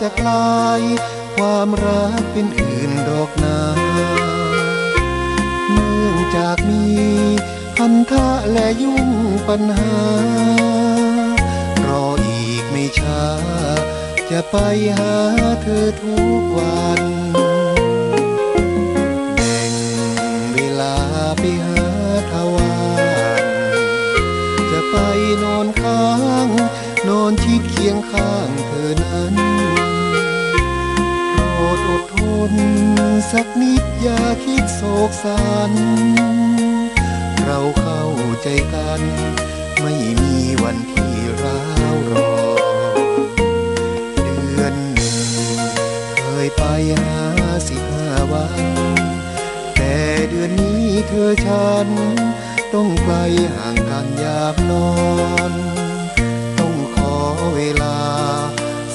จะคลาย ความรักเป็นอื่นดอกนาเนื่องจากมีพันธะและยุ่งปัญหา รออีกไม่ช้า จะไปหาเธอทุกวันแบ่งเวลาไปหาทวารจะไปนอนค้าง นอนชิดเคียงข้างเธอนั้น นสักนิดอย่าคิดโศกสัน เราเข้าใจกัน ไม่มีวันที่ร้าวรอ เดือนหนึ่งเคยไปหาสิบห้าวัน แต่เดือนนี้เธอฉัน ต้องไกลห่างกันยามนอน ต้องขอเวลา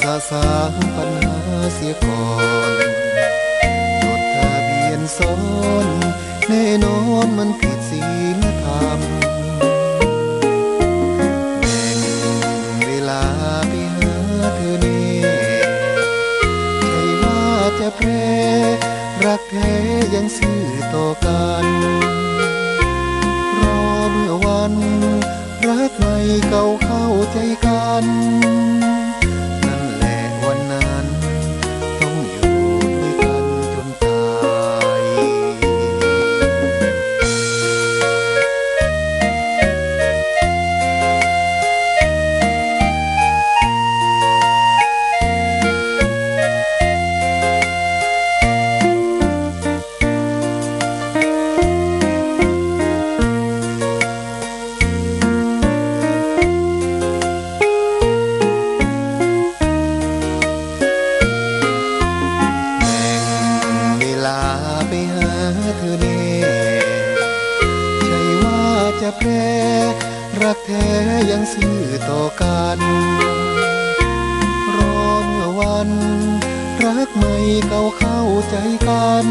สะสางปัญหาเสียก่อน เบียนอนแน่นอนมันผิดศีลธรรมแบ่งเวลาไปหาเธอแน่ใช่ว่าจะแพร่รักแท้ยังซื่อต่อกันรอเมื่อวัน รักไม่เก่าเข้าใจกัน จะแพร่รักแท้ยังซื่อต่อกันรอเมื่อวัน รักไม่เก่าเข้าใจกัน